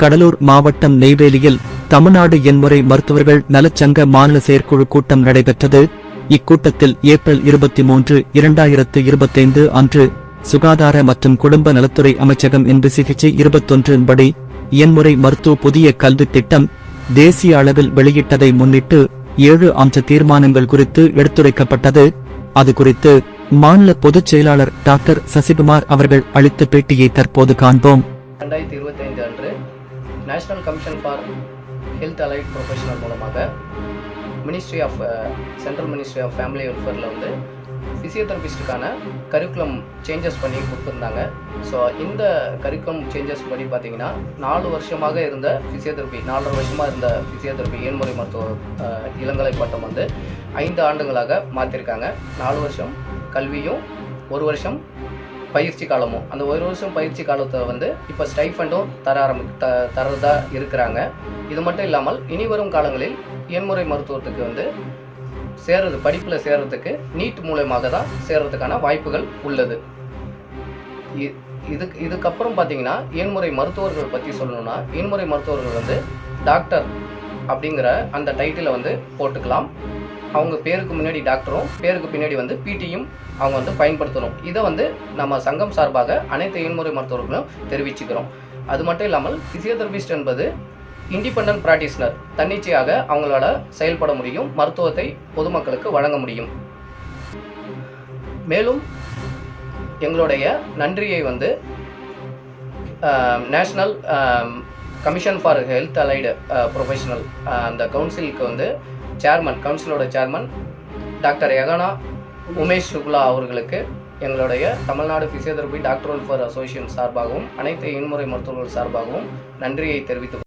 கடலூர் மாவட்டம் நெய்வேலியில் தமிழ்நாடு எண்முறை மருத்துவர்கள் நலச்சங்க மாநில செயற்குழு கூட்டம் நடைபெற்றது. இக்கூட்டத்தில் ஏப்ரல் இருபத்தி மூன்று இரண்டாயிரத்து இருபத்தைந்து அன்று சுகாதார மற்றும் குடும்ப நலத்துறை அமைச்சகம் என்று சிகிச்சை இருபத்தொன்றின் படி எண்முறை மருத்துவ புதிய கல்வித் திட்டம் தேசிய அளவில் வெளியிட்டதை முன்னிட்டு ஏழு அம்ச தீர்மானங்கள் குறித்து எடுத்துரைக்கப்பட்டது. அது குறித்து மாநில பொதுச் செயலாளர் டாக்டர் சசிகுமார் அவர்கள் அளித்த பேட்டியை தற்போது காண்போம். National commission for health allied professional மூலமாக ministry of central ministry of family வெல்ஃபேரில் வந்து ஃபிசியோதெரபிஸ்ட்டுக்கான கரிக்குலம் சேஞ்சஸ் பண்ணி கொடுத்துருந்தாங்க. ஸோ இந்த கரிக்குலம் சேஞ்சஸ் படி பார்த்தீங்கன்னா நாலு வருஷமாக இருந்த ஃபிசியோதெரபி நாலரை வருஷமாக இருந்த ஃபிசியோதெரபி ஏன்முறை மருத்துவ uh, இளங்கலை பட்டம் வந்து ஐந்து ஆண்டுகளாக மாற்றிருக்காங்க. நாலு வருஷம் கல்வியும் ஒரு வருஷம் பயிற்சி காலமும் அந்த ஒரு வருஷம் பயிற்சி காலத்தை வந்து இப்போ ஸ்டைஃபண்டும் தர ஆரம்பி த தரதா இருக்கிறாங்க. இது மட்டும் இல்லாமல் இனி வரும் காலங்களில் எண்முறை மருத்துவத்துக்கு வந்து சேர்றது படிப்பில் சேர்றதுக்கு நீட் மூலயமாக தான் சேர்றதுக்கான வாய்ப்புகள் உள்ளது. இதுக்கு இதுக்கப்புறம் பார்த்தீங்கன்னா எண்முறை மருத்துவர்கள் பற்றி சொல்லணும்னா எண்முறை மருத்துவர்கள் வந்து டாக்டர் அப்படிங்கிற அந்த டைட்டிலை வந்து போட்டுக்கலாம். அவங்க பேருக்கு முன்னாடி டாக்டரும் பேருக்கு பின்னாடி வந்து பிடியும் அவங்க வந்து பயன்படுத்தணும். இதை வந்து நம்ம சங்கம் சார்பாக அனைத்து எண்முறை மருத்துவர்களும் தெரிவிச்சுக்கிறோம். அது மட்டும் இல்லாமல் ஃபிசியோதெரபிஸ்ட் என்பது இண்டிபெண்ட் ப்ராக்டிஸ்னர் தன்னிச்சையாக அவங்களால செயல்பட முடியும் மருத்துவத்தை பொதுமக்களுக்கு வழங்க முடியும். மேலும் எங்களுடைய நன்றியை வந்து national commission for health allied professional அந்த கவுன்சிலுக்கு வந்து சேர்மன் கவுன்சிலோட சேர்மன் டாக்டர் யகனா உமேஷ் சுக்லா அவர்களுக்கு எங்களுடைய Tamil Nadu physiotherapy doctor welfare association சார்பாகவும் அனைத்து இன்முறை மருத்துவர்கள் சார்பாகவும் நன்றியை தெரிவித்துக்